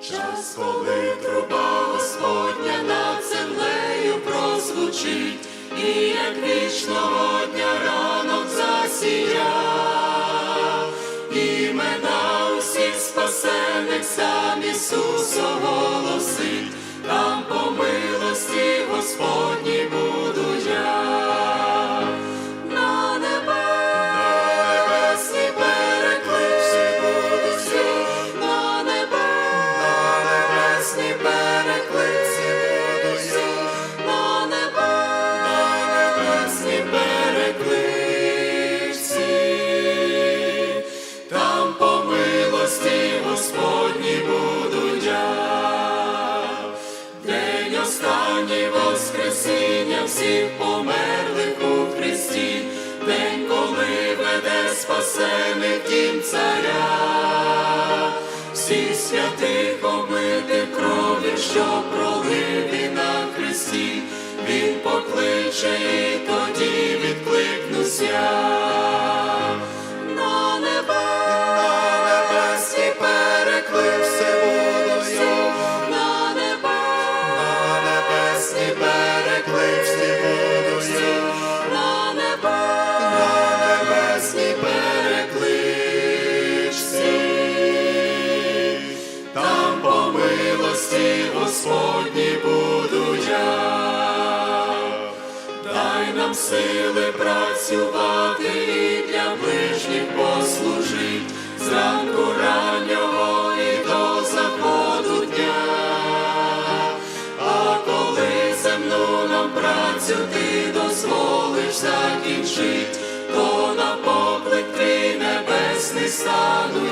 час, коли труба Господня над землею прозвучить, і як вічного дня ранок засія, імена усіх спасених сам Ісус оголосить, останній Воскресіння всіх померлих у Христі, день, коли веде спасених тім царя, всіх святих омитих крові, що пролив працювати і для ближніх послужить зранку раннього і до заходу дня. А коли земну нам працю ти дозволиш закінчить, то на поклик твій небесний стану.